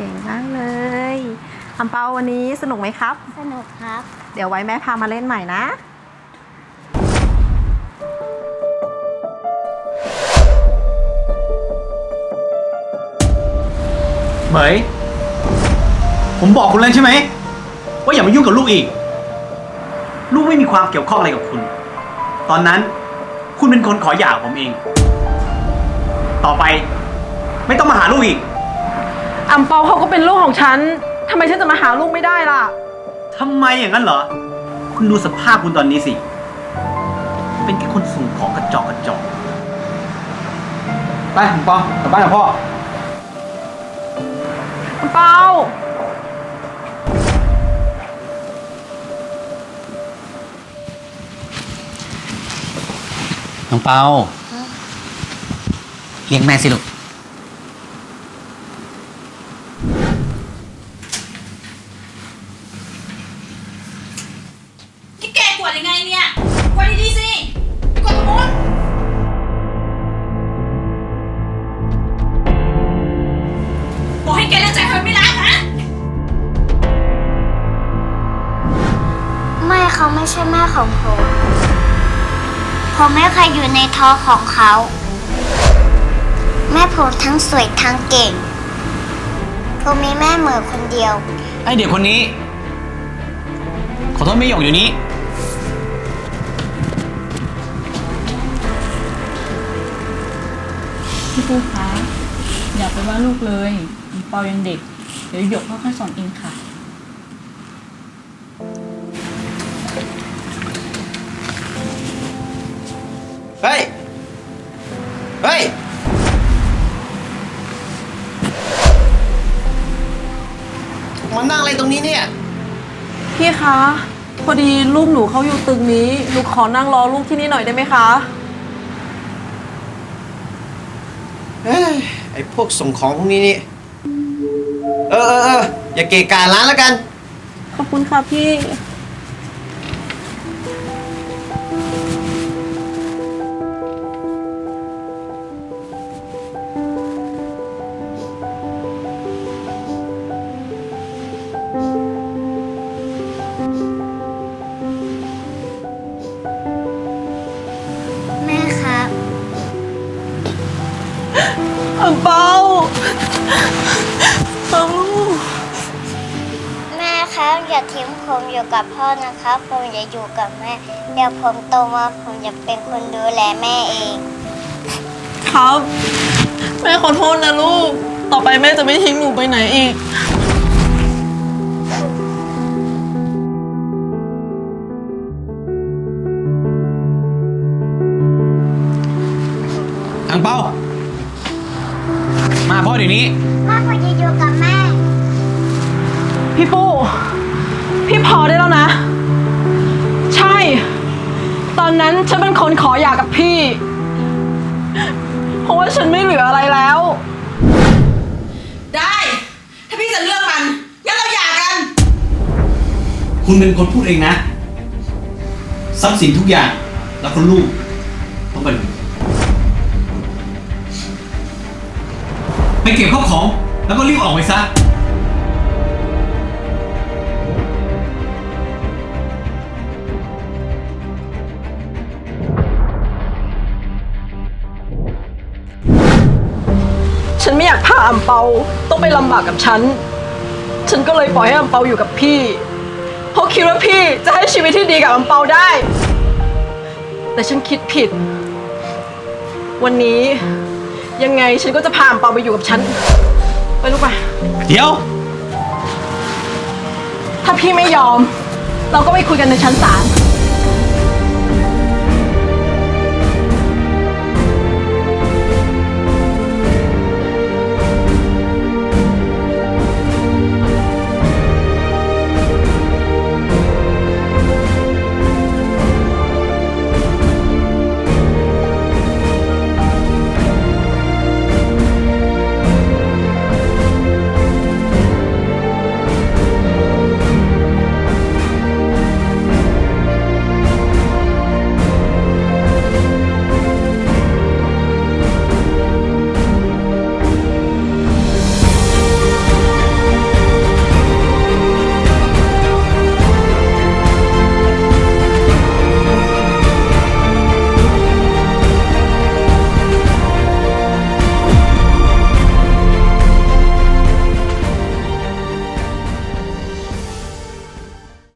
เก่งมากเลยอัมเปาวันนี้สนุกไหมครับ สนุกครับ เดี๋ยวไว้แม่พามาเล่นใหม่นะเหมยผมบอกคุณแล้วใช่ไหม ว่าอย่ามายุ่งกับลูกอีก ลูกไม่มีความเกี่ยวข้องอะไรกับคุณ ตอนนั้นคุณเป็นคนขอหย่าผมเอง ต่อไป ไม่ต้องมาหาลูกอีกอั มเปาเขาก็เป็นลูกของฉันทำไมฉันจะมาหาลูกไม่ได้ล่ะ ทำไมอย่างนั้นเหรอ คุณดูสภาพคุณตอนนี้สิ เป็นแค่คนส่งของกระจอกกระจอกไปผมปองกลับบ้านกับพ่ออัมเปาน้องเปาเลี้ยงแม่สิลูก ที่แกกว ดยังไงเนี่ยกวดดีๆสิกวดตรงนู้นบอกให้แกเลิกใจคนไม่รักฮะแม่เขาไม่ใช่แม่ของผม ผมไม่เคยอยู่ในท้องของเขา แม่ผมทั้งสวยทั้งเก่ง ผมมีแม่เหมือคนเดียว ไอเด็กคนนี้ ขอโทษไม่หยกอยู่นี้ พี่ปูคะอย่าไปว่าลูกเลยอีเปายังเด็ก เดี๋ยวหยกค่อยๆสอนเองค่ะ เฮ้ย เฮ้ย มานั่งอะไรตรงนี้เนี่ย พี่คะ พอดีลูกหนูเขาอยู่ตึกนี้ หนูขอนั่งรอลูกที่นี่หน่อยได้ไหมคะ เฮ้ย ไอ้พวกส่งของพวกนี้นี่ เออเออเอออย่าเกะกะร้านแล้วกัน ขอบคุณค่ะพี่ อัมเปาเอาลูกแม่ครับอย่าทิ้งผมอยู่กับพ่อนะครับ ผมอย่าอยู่กับแม่ เดี๋ยวผมโตมาผมจะเป็นคนดูแลแม่เอง ครับ แม่ขอโทษนะลูก ต่อไปแม่จะไม่ทิ้งหนูไปไหนอีก อังเปา มาพ่อเดี๋ยวนี้แม่ผมจะอยู่กับแม่ พี่ปูพี่พอได้แล้วนะ ใช่ ตอนนั้นฉันเป็นคนขอหย่ากับพี่ เพราะว่าฉันไม่เหลืออะไรแล้ว ได้ ถ้าพี่จะเลือกมัน งั้นเราหย่ากัน คุณเป็นคนพูดเองนะ ทรัพย์สินทุกอย่าง แล้วก็ลูกต้องเป็น ไปเก็บข้าวของ แล้วก็รีบออกไปซะ ฉันไม่อยากพาอัมเปาต้องไปลำบากกับฉัน ฉันก็เลยปล่อยให้อัมเปาอยู่กับพี่ เพราะคิดว่าพี่จะให้ชีวิตที่ดีกับอัมเปาได้ แต่ฉันคิดผิด วันนี้ ยังไงฉันก็จะพาอัมเปาไปอยู่กับฉัน ไปลูกไป เดี๋ยว ถ้าพี่ไม่ยอม เราก็ไปคุยกันในชั้นศาล